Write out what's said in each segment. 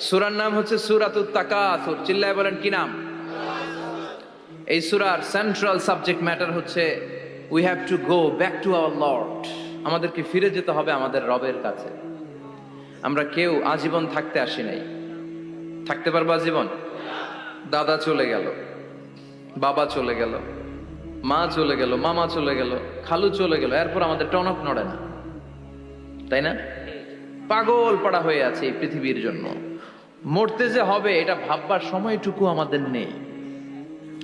সুরার নাম হচ্ছে সুরাতুত তাকাসুর। চিল্লায় বলেন, কি নাম? এই সুরার সেন্ট্রাল সাবজেক্ট ম্যাটার হচ্ছে we have to go back to our lord আমাদেরকে ফিরে যেতে হবে আমাদের রবের কাছে। আমরা কেউ আজীবন থাকতে আসি নাই। থাকতে পারব আজীবন? দাদা চলে গেল, বাবা চলে গেল, মা চলে গেল, মামা চলে গেল, খালু চলে গেল, এরপর আমাদের টনক নড়ে না। তাই না? পাগল পাড়া হয়ে আছে এই পৃথিবীর জন্য। মরতে যে হবে, এটা ভাববার সময়টুকু আমাদের নেই।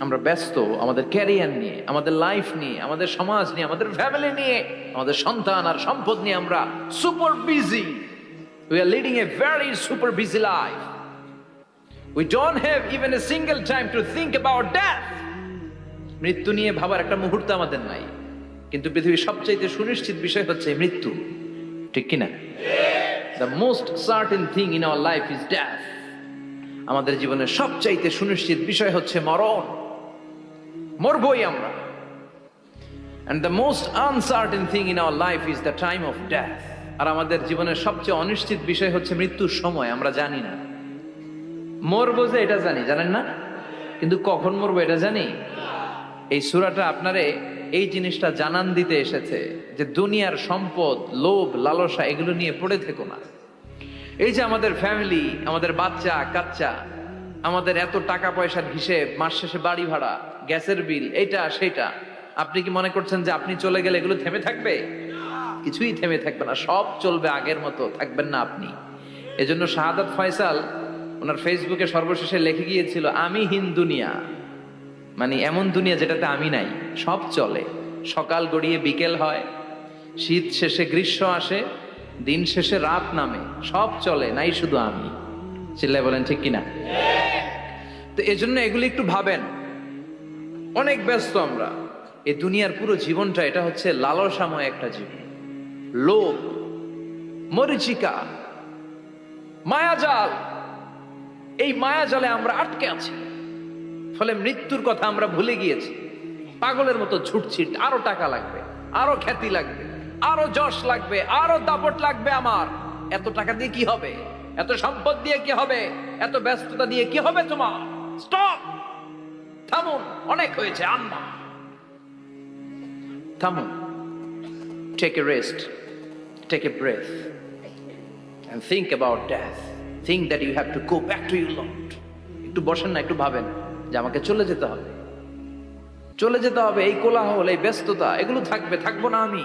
আমরা ব্যস্ত, আমাদের ক্যারিয়ার নিয়ে, আমাদের লাইফ নিয়ে, আমাদের সমাজ নিয়ে, আমাদের ফ্যামিলি নিয়ে, আমাদের সন্তান আর সম্পদ নিয়ে আমরা super busy we are leading a very super busy life we don't have even a single time to think about death মৃত্যু নিয়ে ভাবার একটা মুহূর্ত আমাদের নাই। কিন্তু পৃথিবীর সবচাইতে সুনিশ্চিত বিষয় হচ্ছে মৃত্যু। ঠিক কিনা? The most certain thing in our life is death আমাদের জীবনের সবচাইতে সুনিশ্চিত বিষয় হচ্ছে মরণ। মরবই আমরা। And the most uncertain thing in our life is the time of death আর আমাদের জীবনের সবচেয়ে অনিশ্চিত বিষয় হচ্ছে মৃত্যুর সময়, আমরা জানি না। মরবো যে এটা জানি, জানেন না? কিন্তু কখন মরবো এটা জানি? এই সুরাটা আপনারে এই জিনিসটা জানান দিতে এসেছে যে দুনিয়ার সম্পদ, লোভ, লালসা, এগুলো নিয়ে পড়ে থেকো না। এই যে আমাদের ফ্যামিলি আমাদের বাচ্চা, কাচ্চা, আমাদের এত টাকা পয়সার হিসেব, মাস শেষে বাড়ি ভাড়া, গ্যাসের বিল এটা সেটা আপনি কি মনে করছেন যে আপনি চলে গেলে এগুলো থেমে থাকবে? কিছুই থেমে থাকবে না, সব চলবে আগের মতো, থাকবেন না আপনি। এজন্য শাহাদাত ফয়সাল ওনার ফেসবুকে সর্বশেষে লিখে গিয়েছিল, আমি হিন দুনিয়া। মানে এমন দুনিয়া যেটাতে আমি নাই, সব চলে। সকাল গড়িয়ে বিকেল হয়, শীত শেষে গ্রীষ্ম আসে দিন শেষে রাত নামে, সব চলে, নাই শুধু আমি। চিল্লায় বলেন, ঠিক কিনা? তো এজন্য এগুলি একটু ভাবেন। অনেক ব্যস্ত আমরা। এই দুনিয়ার পুরো জীবনটা, এটা হচ্ছে লালসাময় একটা জীবন। লোভ, মরিচিকা, মায়াজাল। এই মায়াজালে আমরা আটকে আছি। ফলে মৃত্যুর কথা আমরা ভুলে গিয়েছি। পাগলের মতো ছুটছি, আরও টাকা লাগবে, আরও খ্যাতি লাগবে। আরও যশ লাগবে, আরও দাপট লাগবে আমার। এত টাকা দিয়ে কি হবে? এত সম্পদ দিয়ে কি হবে? এত ব্যস্ততা দিয়ে কি হবে তোমার? স্টপ থামুন, অনেক হয়েছে আন্না থামুন। Take a rest take a breath and think about death. Think that you have to go back to your Lord. একটু বসেন না, একটু ভাবেন যে আমাকে চলে যেতে হবে। চলে যেতে হবে, এই কোলাহল, এই ব্যস্ততা, এগুলো থাকবে, থাকব না আমি।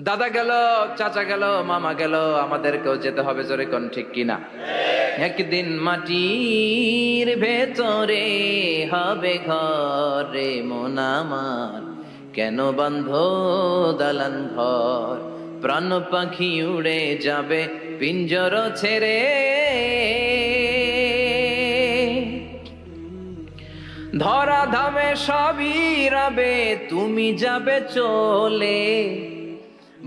দাদা গেল, চাচা গেল, মামা গেল, আমাদেরকেও যেতে হবে জোরে কোন ঠিক কিনা? একদিন মাটির ভেতরে হবে ঘরে মন কেন বন্ধ দালান ঘর? প্রাণ পাখি উড়ে যাবে পিঞ্জর ছেড়ে। ধরা ধামে সবই রবে তুমি যাবে চলে।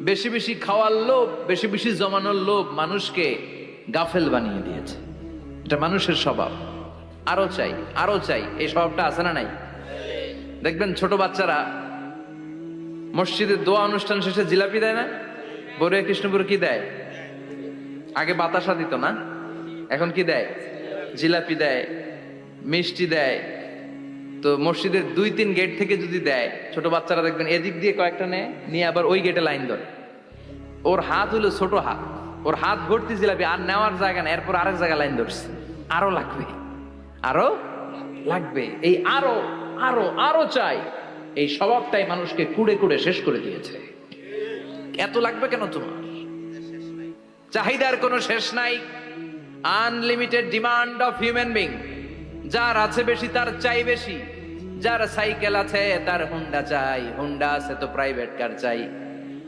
বেশি বেশি খাওয়ার লোভ, বেশি বেশি জমানোর লোভ মানুষকে গাফেল বানিয়ে দিয়েছে। এটা মানুষের স্বভাব। আরও চাই আরও চাই, এই স্বভাবটা আছে না নাই? দেখবেন ছোট বাচ্চারা মসজিদের দোয়া অনুষ্ঠান শেষে জিলাপি দেয় না? বড়িয়া কৃষ্ণপুর কি দেয়? আগে বাতাসা দিত না? এখন কি দেয়? জিলাপি দেয়, মিষ্টি দেয়। তো মসজিদের দুই তিন গেট থেকে যদি দেয়, ছোট বাচ্চারা দেখবেন এদিক দিয়ে কয়েকটা নেয়, নিয়ে আবার ওই গেটে লাইন ধরে। ওর হাত হলো ছোট হাত। ওর হাত ভর্তি জিলাপি আর নেওয়ার জায়গা না এরপর আরেক জায়গায় লাইন ধরছে। আরও লাগবে। আরও লাগবে। এই আরও আরও আরও চাই। এই স্বভাবটাই মানুষকে কুড়ে কুড়ে শেষ করে দিয়েছে। এত লাগবে কেন তোমার? চাহিদার কোনো শেষ নাই। Unlimited demand of human being যার আছে বেশি, তার চাই বেশি। যার সাইকেল আছে, তার হুন্ডা চাই। হুন্ডা আছে তো প্রাইভেট কার চাই।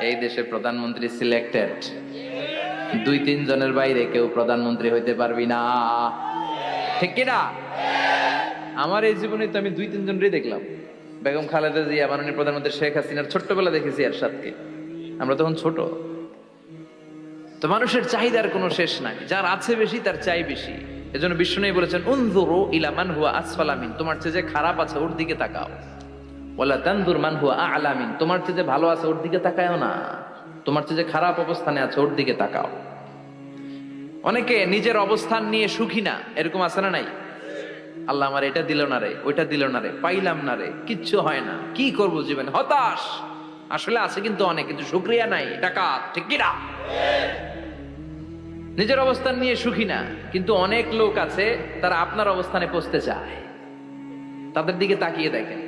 এই দেশে প্রধানমন্ত্রী সিলেক্টেড দুই, তিন জনের বাইরে কেউ প্রধানমন্ত্রী হইতে পারবি না। ঠিক কিনা? আমার এই জীবনে তো আমি দুই, তিন জনেরই দেখলাম। বেগম খালেদা জিয়া, মাননীয় প্রধানমন্ত্রী শেখ হাসিনার ছোট্টবেলা দেখেছি এরশাদকে। আমরা তখন ছোট। তো মানুষের চাহিদার কোনো শেষ নাই। যার আছে বেশি, তার চাই বেশি। এজন্য বিষ্ণু বলেছেন, উনজুরু ইলা মান হুয়া আসফালামিন তোমার চেয়ে যে খারাপ আছে, ওর দিকে তাকাও। ওয়ালা তানদুর মান হুয়া আলামিন তোমার চেয়ে যে ভালো আছে ওর দিকে তাকায়ও না। তোমার চেয়ে যে খারাপ অবস্থানে আছে ওর দিকে তাকাও। অনেকে নিজের অবস্থান নিয়ে সুখী না, এরকম আছে না নাই? আল্লাহ আমার এটা দিল না রে, ওইটা দিল না রে, পাইলাম না রে, কিচ্ছু হয় না। কি করব জীবনে? হতাশ! আসলে আছে কিন্তু অনেক, কিন্তু শুক্রিয়া নাই টাকা ঠিক কি না? নিজের অবস্থান নিয়ে সুখী না, কিন্তু অনেক লোক আছে, তারা আপনার অবস্থানে পৌঁছতে চায়। তাদের দিকে তাকিয়ে দেখেন।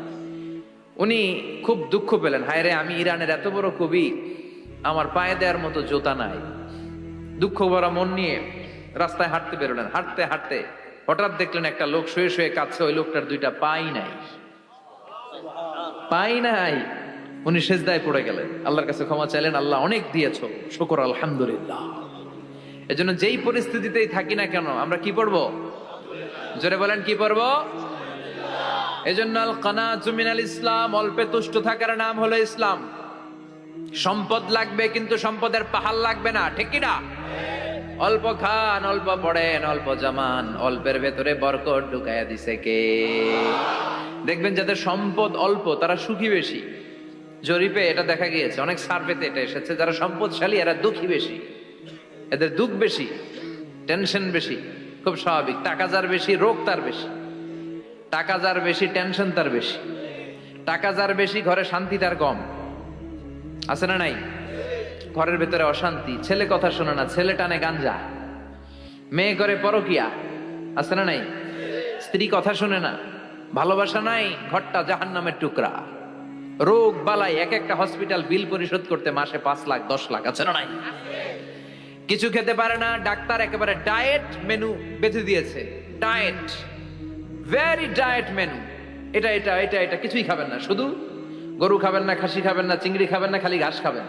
উনি খুব দুঃখ পেলেন। হায় রে, আমি ইরানের এত বড় কবি, আমার পায়ে দেওয়ার মতো জোতা নাই। দুঃখ ভরা মন নিয়ে রাস্তায় হাঁটতে বেরোলেন। হাঁটতে হাঁটতে হঠাৎ দেখলেন একটা লোক শুয়ে শুয়ে কাছে ওই লোকটার দুইটা পাই নাই। পাই নাই। উনি সেজদায় পড়ে গেলেন। আল্লাহর কাছে ক্ষমা চাইলেন। আল্লাহ অনেক দিয়েছ। শুকর, আলহামদুলিল্লাহ। এজন্য যেই পরিস্থিতিতেই থাকি না কেন, আমরা কি পড়ব? জোরে বলেন, কি পড়ব? এজন্য আল কানা জুমিনাল ইসলাম অল্পে তুষ্ট থাকার নাম হলো ইসলাম। সম্পদ লাগবে কিন্তু সম্পদের পাহাড় লাগবে না, ঠিক কি না? অল্প খান, অল্প পড়েন, অল্প জামান, অল্পের ভেতরে বরকট ঢুকাইয়া দিছে কে? দেখবেন যাদের সম্পদ অল্প, তারা সুখী বেশি। জরিপে এটা দেখা গিয়েছে, অনেক সার্ভেতে এটা এসেছে, যারা সম্পদশালী, এরা দুঃখী বেশি। এদের দুঃখ বেশি, টেনশন বেশি, খুব স্বাভাবিক। টাকা যার বেশি, রোগ তার বেশি। টাকা যার বেশি টেনশন তার বেশি। টাকা যার বেশি, ঘরে শান্তি তার কম। আছে না নাই? ঘরের ভেতরে অশান্তি। ছেলে কথা শোনে না, ছেলে টানে গাঞ্জা। মেয়ে করে পরকিয়া। আছে না নাই? স্ত্রী কথা শুনে না। ভালোবাসা নাই, ঘরটা জাহান নামের টুকরা। রোগ বালাই এক একটা হসপিটাল বিল পরিশোধ করতে মাসে পাঁচ লাখ, দশ লাখ। আছে না নাই? কিছু খেতে পারে না, ডাক্তার একেবারে ডায়েট মেনু বেঁধে দিয়েছে। ডায়েট ভেরি ডায়েট মেনু এটা এটা এটা এটা কিছুই খাবেন না। শুধু গরু খাবেন না, খাসি খাবেন না, চিংড়ি খাবেন না, খালি ঘাস খাবেন।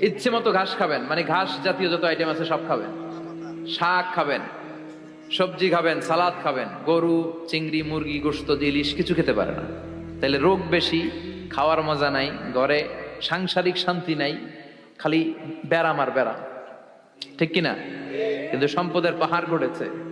ইচ্ছে মতো ঘাস খাবেন। মানে ঘাস জাতীয় যত আইটেম আছে সব খাবেন। শাক খাবেন, সবজি খাবেন, সালাদ খাবেন। গরু, চিংড়ি, মুরগি, গোস্ত, ইলিশ কিছু খেতে পারে না। তাহলে রোগ বেশি, খাওয়ার মজা নাই, ঘরে সাংসারিক শান্তি নাই, খালি ব্যারাম আর ব্যারাম। ঠিক কিনা? কিন্তু সম্পদের পাহাড় ঘটেছে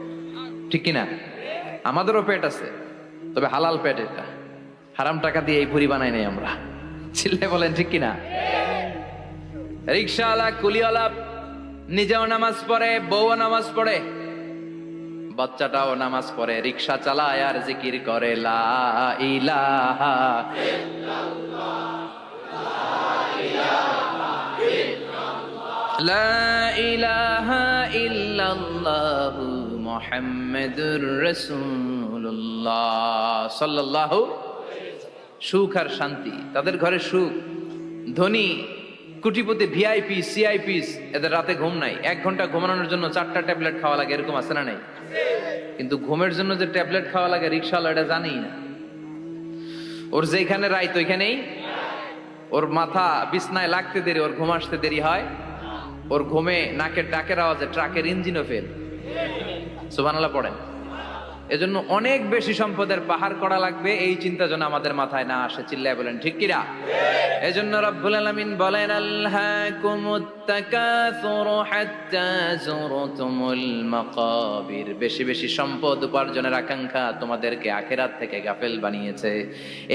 ঠিক কিনা? আমাদেরও পেট আছে, তবে হালাল পেট এটা। হারাম টাকা দিয়ে এই ভুড়ি বানাই নাই আমরা। চিল্লে বলেন, ঠিক কিনা? রিক্সাওয়ালা, কুলিওয়ালা, নিজেও নামাজ পড়ে, বউও নামাজ পড়ে, বাচ্চাটাও নামাজ পড়ে, রিক্সা চালায় আর জিকির করে, লা ইলাহা লা ইলাহা ইল্লাল্লাহু মুহাম্মাদুর রাসূলুল্লাহ সাল্লাল্লাহু সুখ আর শান্তি। তাদের ঘরে সুখ। ধনী, কুটিপতি ভিআইপি সিআইপিস এদের রাতে ঘুম নাই। এক ঘণ্টা ঘুমানোর জন্য চারটা ট্যাবলেট খাওয়া লাগে, এরকম আছে না নাই? কিন্তু ঘুমের জন্য যে ট্যাবলেট খাওয়া লাগে রিক্সাওয়ালা এটা জানেই না। ওর যেখানে রাইত, ওইখানেই? ওর মাথা বিছনায় লাগতে দেরি, ওর ঘুম আসতে দেরি হয়। ওর ঘুমে নাকের ডাকের আওয়াজে ট্রাকের ইঞ্জিনও ফেল সুবহানাল্লাহ, পড়েন। এজন্য অনেক বেশি সম্পদের পাহাড় করা লাগবে, এই চিন্তা যেন আমাদের মাথায় না আসে, চিল্লায় বলেন, ঠিক কিরা এজন্য রব্বুল আলামিন বলেন আল্লাহকুমুত তাকাসুরু হাত্তা যুরতুমুল মাকাবির। বেশি বেশি সম্পদ উপার্জনের আকাঙ্ক্ষা তোমাদেরকে আখেরাত থেকে গাফেল বানিয়েছে।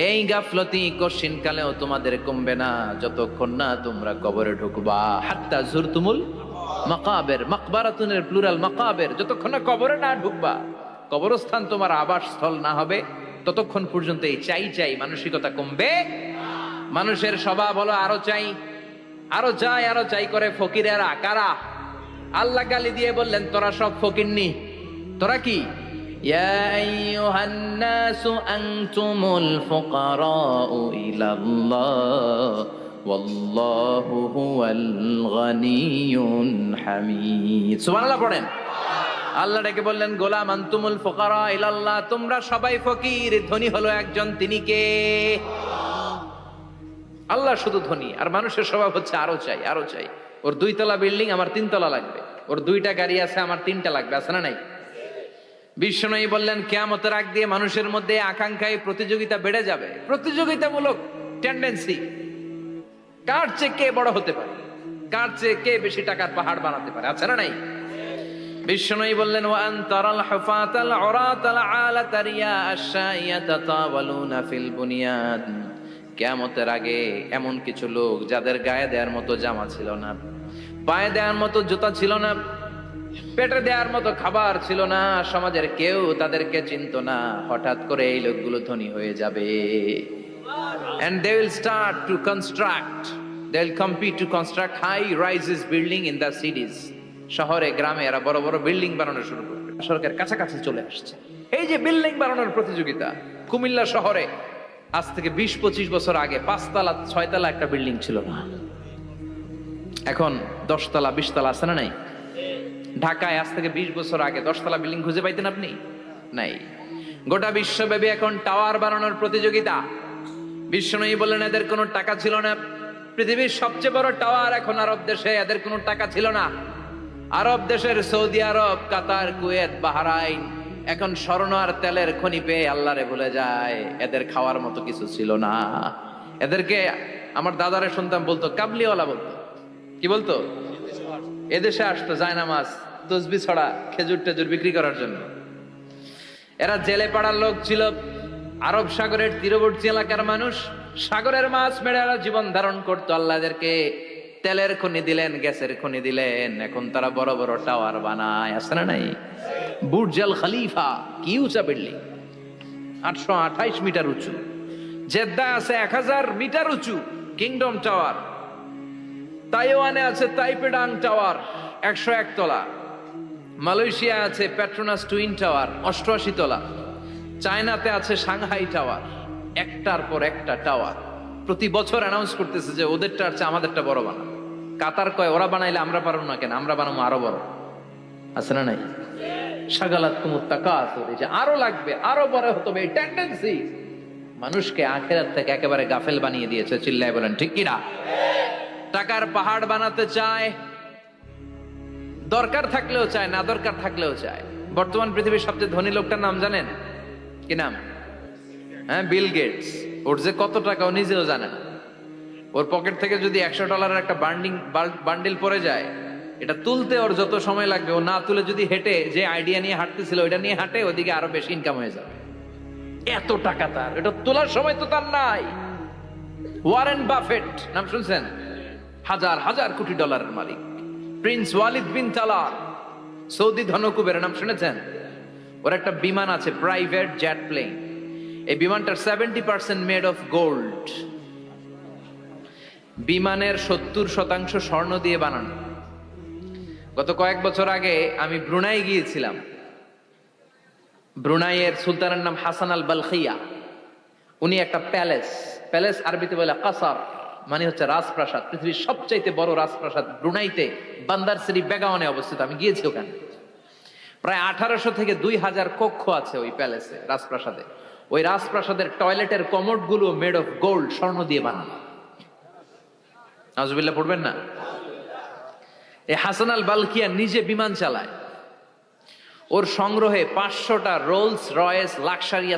এই গাফলতি কশিন কালেও তোমাদের কমবে না, যতক্ষণ না তোমরা কবরে ঢুকবা। হাত্তা যুরতুমুল মাকাবের মাকবারাতুনের প্লুরাল মাকাবের যতক্ষণ না কবরে না ঢুকবা কবরস্থান তোমার আবাসস্থল না হবে ততক্ষণ পর্যন্ত এই চাই চাই মানসিকতা কমবে মানুষের স্বভাব হলো আরো চাই আরো চাই আরো চাই করে ফকিরেরা কারা আল্লাহ গালি দিয়ে বললেন তোরা সব ফকিরনি তোরা কি يا أيها الناس أنتم الفقراء إلى الله والله هو الغني الحميد سبحان الله পড়েন আল্লাহ ডেকে বললেন গোলাম আন্তুমুল ফোকারা ইলাল্লাহ তোমরা সবাই ফকির ধনী হলো একজন তিনি কে আল্লাহ শুধু ধনী আর মানুষের স্বভাব হচ্ছে আরো চাই আরো চাই ওর দুইতলা বিল্ডিং আমার তিনতলা লাগবে ওর দুইটা গাড়ি আছে আমার তিনটা লাগবে আছে না নাই বিশ্বনয়ী বললেন কেয়ামতের আগ দিয়ে মানুষের মধ্যে আকাঙ্ক্ষায় প্রতিযোগিতা বেড়ে যাবে প্রতিযোগিতামূলক টেন্ডেন্সি কার চেয়ে কে বড় হতে পারে? কার চেয়ে কে বেশি টাকার পাহাড় বানাতে পারে? আছে না নাই? বিষ্ণুই বললেন ওয়ান তারাল হুফাতাল উরাতাল আলাতারিয়া আশাইয়া তাতাওয়ালুনা আগে এমন কিছু লোক, যাদের গায়ে দেওয়ার মতো জামা ছিল না, পায়ে দেওয়ার মতো জুতা ছিল না, পেটে দেওয়ার মতো খাবার ছিল না, সমাজের কেউ তাদেরকে চিনত না। হঠাৎ করে এই লোকগুলো ধনী হয়ে যাবে। And they will start to construct. They'll compete to construct high rises building in the cities. শহরে, গ্রামে এরা বড় বড় বিল্ডিং বানানো শুরু করবে। সরকার কাছাকাছি চলে আসছে। এই যে বিল্ডিং বানানোর প্রতিযোগিতা, কুমিল্লা শহরে আজ থেকে বিশ পঁচিশ বছর আগে পাঁচতলা, ছয়তলা একটা বিল্ডিং ছিল না। এখন দশতলা, বিশতলা আছে না নাই? ঢাকায় আজ থেকে বিশ বছর আগে দশতলা বিল্ডিং খুঁজে পাইতেন আপনি? নাই। গোটা বিশ্বব্যাপী এখন টাওয়ার বানানোর প্রতিযোগিতা। বিশ্বনয়ী বললেন, এদের কোনো টাকা ছিল না। পৃথিবীর সবচেয়ে বড় টাওয়ার এখন আরব দেশে, এদের কোনো টাকা ছিল না। আরব দেশের Saudi Arab, Qatar, Kuwait, Bahrain, এখন স্বর্ণ আর তেলের খনি পেয়ে আল্লাহরে ভুলে যায়। এদের খাওয়ার মতো কিছু ছিল না। এদেরকে আমার দাদারে শুনতাম বলতো, কাবলিওয়ালা বলতো। কি বলতো? এদেশে আসতো জায়নামাজ তসবি ছড়া, খেজুর টেজুর বিক্রি করার জন্য। এরা জেলে পাড়ার লোক ছিল আরব সাগরের তীরবর্তী এলাকার মানুষ সাগরের মাছ মেরে জীবন ধারণ করতো। আল্লাহ এদেরকে তেলের খনি দিলেন, গ্যাসের খনি দিলেন। এখন তারা বড় বড় টাওয়ার বানায়, আছে না নাই? বুর্জাল খালিফা, কি উঁচা বিল্ডিং? আটশো আঠাইশ মিটার উঁচু। জেদ্দা আছে এক হাজার মিটার উঁচু, কিংডম টাওয়ার। তাইওয়ানে আছে তাইপেডাং টাওয়ার, একশো এক তলা। মালয়েশিয়া আছে প্যাট্রোনাস টুইন টাওয়ার, অষ্টআশি তলা। চায়নাতে আছে সাংহাই টাওয়ার, একটার পর একটা টাওয়ার। প্রতি বছর অ্যানাউন্স করতেছে যে ওদেরটা আছে আমাদেরটা বড় বানা কাতার কয়, ওরা বানাইলে আমরা পারব না কেন? আমরা বানাবো আরও বড়। আছে না নাই? সাগালাত আছে যে আরও লাগবে, আরও বড় হতে এই টেন্ডেন্সি মানুষকে আখেরাত থেকে একেবারে গাফেল বানিয়ে দিয়েছে, চিল্লায় বলেন, ঠিক কিনা টাকার পাহাড় বানাতে চায়, দরকার থাকলেও চায়, না দরকার থাকলেও চায়। বর্তমান পৃথিবীর সবচেয়ে ধনী লোকটার নাম জানেন? কি নাম? হ্যাঁ বিল গেটস ওর যে কত টাকা, ও নিজেও জানে না। ওর পকেট থেকে যদি একশো ডলারের একটা বান্ডিং বান্ডিল পড়ে যায়, এটা তুলতে ওর যত সময় লাগবে, ও না তুলে যদি হেঁটে, যে আইডিয়া নিয়ে হাঁটতেছিল, ওইটা নিয়ে হাঁটে, ওদিকে আরও বেশি ইনকাম হয়ে যাবে। এত টাকা তার। এটা তোলার সময় তো তার নাই। ওয়ারেন বাফেট নাম শুনছেন? হাজার হাজার কোটি ডলারের মালিক। প্রিন্স ওয়ালিদ বিন তালার সৌদি ধনকুবের, নাম শুনেছেন? ওর একটা বিমান আছে প্রাইভেট জেট প্লেন এই বিমানটার seventy percent made of gold বিমানের সত্তর শতাংশ স্বর্ণ দিয়ে বানানো। গত কয়েক বছর আগে আমি ব্রুনাই গিয়েছিলাম। ব্রুনাইয়ের সুলতানের নাম হাসান আল বালখিয়া। উনি একটা প্যালেস প্যালেস আরবিতে বলে কাসার মানে হচ্ছে রাজপ্রাসাদ, পৃথিবীর সবচাইতে বড় রাজপ্রাসাদ ব্রুনাইতে বান্দার শ্রী বেগাওয়ানে অবস্থিত। আমি গিয়েছি ওখানে। প্রায় আঠারোশো থেকে দুই হাজার কক্ষ আছে ওই প্যালেসে, রাজপ্রাসাদে। ওই রাজপ্রাসাদের টয়লেটের কমটগুলো মেড অফ গোল্ড স্বর্ণ দিয়ে বানানো। নাজবিল্লা পড়বেন না? এই হাসান আল বালকিয়া নিজে বিমান চালায়। ওর সংগ্রহে পাঁচশোটা রোলস রয়েস লাক্সারিয়া